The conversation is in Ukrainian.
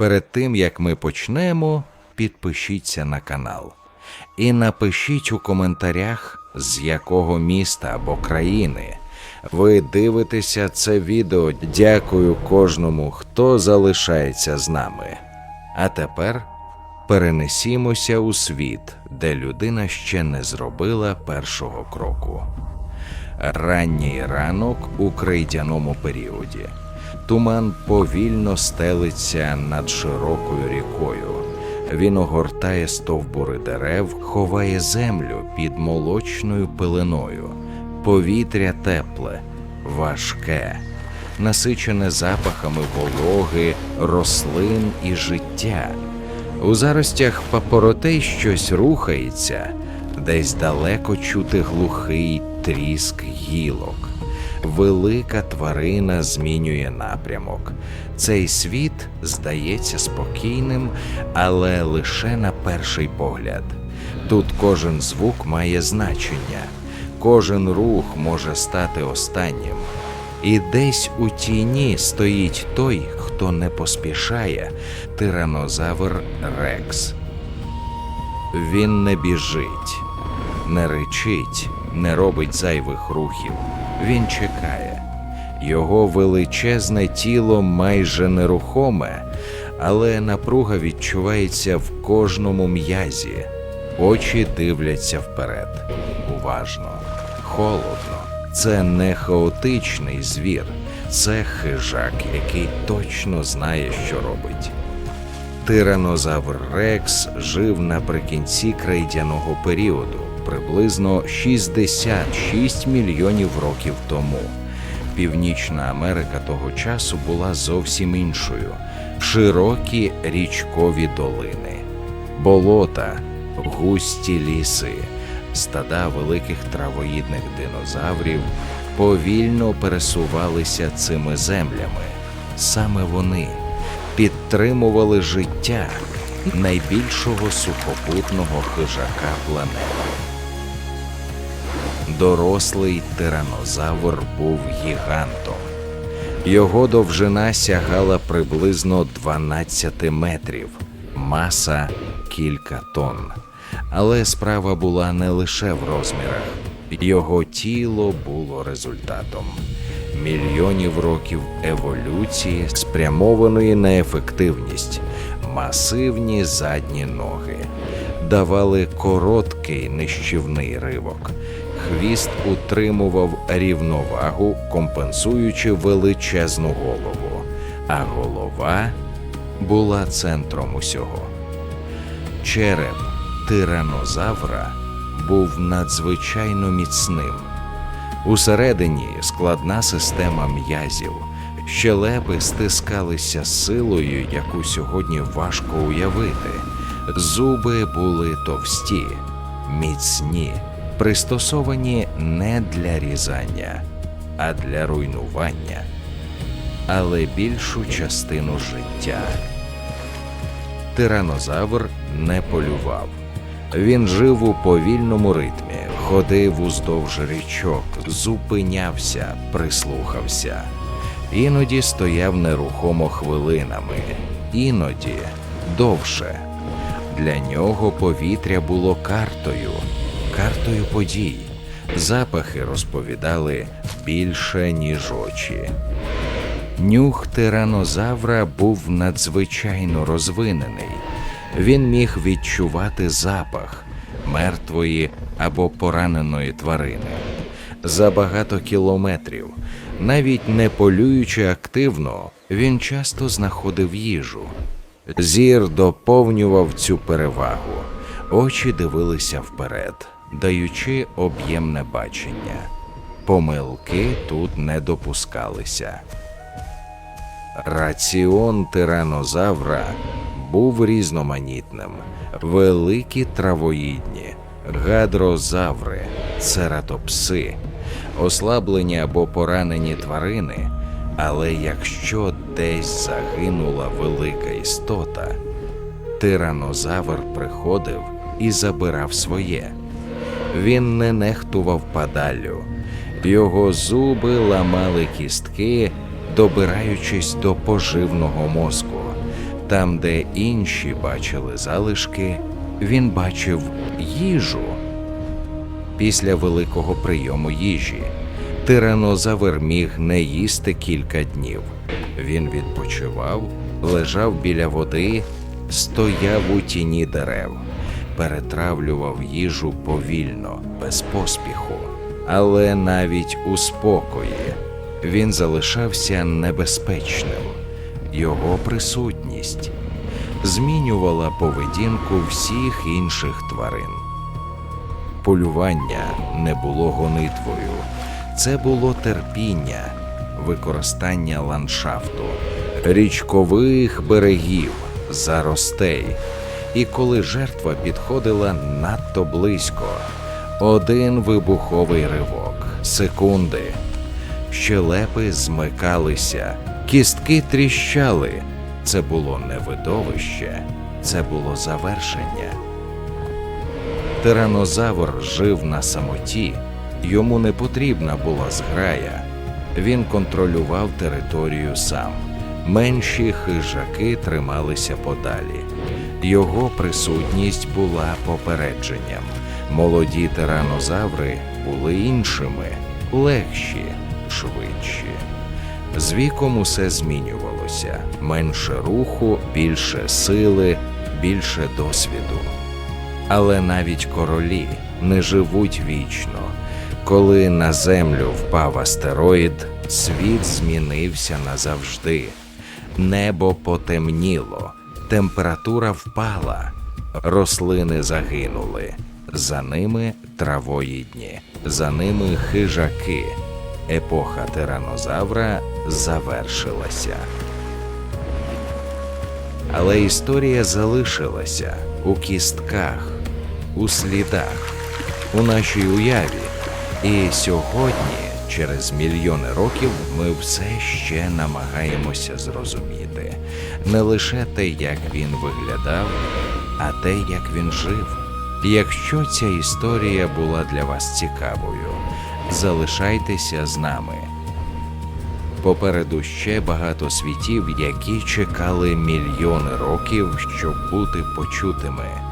Перед тим як ми почнемо, підпишіться на канал і напишіть у коментарях, з якого міста або країни ви дивитеся це відео. Дякую кожному, хто залишається з нами. А тепер перенесімося у світ, де людина ще не зробила першого кроку. Ранній ранок у крейдяному періоді. Туман повільно стелиться над широкою рікою. Він огортає стовбури дерев, ховає землю під молочною пеленою. Повітря тепле, важке, насичене запахами вологи, рослин і життя. У заростях папоротей щось рухається, десь далеко чути глухий тріск гілок. Велика тварина змінює напрямок. Цей світ здається спокійним, але лише на перший погляд. Тут кожен звук має значення, кожен рух може стати останнім. І десь у тіні стоїть той, хто не поспішає, тиранозавр Рекс. Він не біжить, не речить, не робить зайвих рухів. Він чекає. Його величезне тіло майже нерухоме, але напруга відчувається в кожному м'язі. Очі дивляться вперед. Уважно, холодно. Це не хаотичний звір, це хижак, який точно знає, що робить. Тиранозавр Рекс жив наприкінці крейдяного періоду, приблизно 66 мільйонів років тому. Північна Америка того часу була зовсім іншою: широкі річкові долини, болота, густі ліси, стада великих травоїдних динозаврів повільно пересувалися цими землями. Саме вони підтримували життя найбільшого сухопутного хижака планети. Дорослий тиранозавр був гігантом. Його довжина сягала приблизно 12 метрів, маса кілька тонн. Але справа була не лише в розмірах, його тіло було результатом мільйонів років еволюції, спрямованої на ефективність, масивні задні ноги, давали короткий нищівний ривок. Хвіст утримував рівновагу, компенсуючи величезну голову, а голова була центром усього. Череп тиранозавра був надзвичайно міцним. Усередині складна система м'язів, щелепи стискалися силою, яку сьогодні важко уявити. Зуби були товсті, міцні, пристосовані не для різання, а для руйнування, але більшу частину життя. Тиранозавр не полював. Він жив у повільному ритмі, ходив уздовж річок, зупинявся, прислухався. Іноді стояв нерухомо хвилинами, іноді довше. Для нього повітря було картою, картою подій. Запахи розповідали більше, ніж очі. Нюх тиранозавра був надзвичайно розвинений. Він міг відчувати запах мертвої або пораненої тварини за багато кілометрів. Навіть не полюючи активно, він часто знаходив їжу. Зір доповнював цю перевагу, очі дивилися вперед, даючи об'ємне бачення. Помилки тут не допускалися. Раціон тиранозавра був різноманітним. Великі травоїдні, гадрозаври, цератопси, ослаблені або поранені тварини. Але якщо десь загинула велика істота, тиранозавр приходив і забирав своє. Він не нехтував падаллю, його зуби ламали кістки, добираючись до поживного мозку. Там, де інші бачили залишки, він бачив їжу. Після великого прийому їжі тиранозавр міг не їсти кілька днів. Він відпочивав, лежав біля води, стояв у тіні дерев, перетравлював їжу повільно, без поспіху. Але навіть у спокої він залишався небезпечним. Його присутність змінювала поведінку всіх інших тварин. Полювання не було гонитвою, це було терпіння, використання ландшафту, річкових берегів, заростей. І коли жертва підходила надто близько, один вибуховий ривок, секунди, щелепи змикалися, кістки тріщали. Це було не видовище, це було завершення. Тиранозавр жив на самоті, йому не потрібна була зграя. Він контролював територію сам. Менші хижаки трималися подалі. Його присутність була попередженням. Молоді тиранозаври були іншими, легші, швидші. З віком усе змінювалося: менше руху, більше сили, більше досвіду. Але навіть королі не живуть вічно. Коли на землю впав астероїд, світ змінився назавжди. Небо потемніло, температура впала, рослини загинули. За ними травоїдні, за ними хижаки. Епоха тиранозавра завершилася. Але історія залишилася у кістках, у слідах, у нашій уяві. І сьогодні, через мільйони років, ми все ще намагаємося зрозуміти не лише те, як він виглядав, а те, як він жив. Якщо ця історія була для вас цікавою, залишайтеся з нами. Попереду ще багато світів, які чекали мільйони років, щоб бути почутими.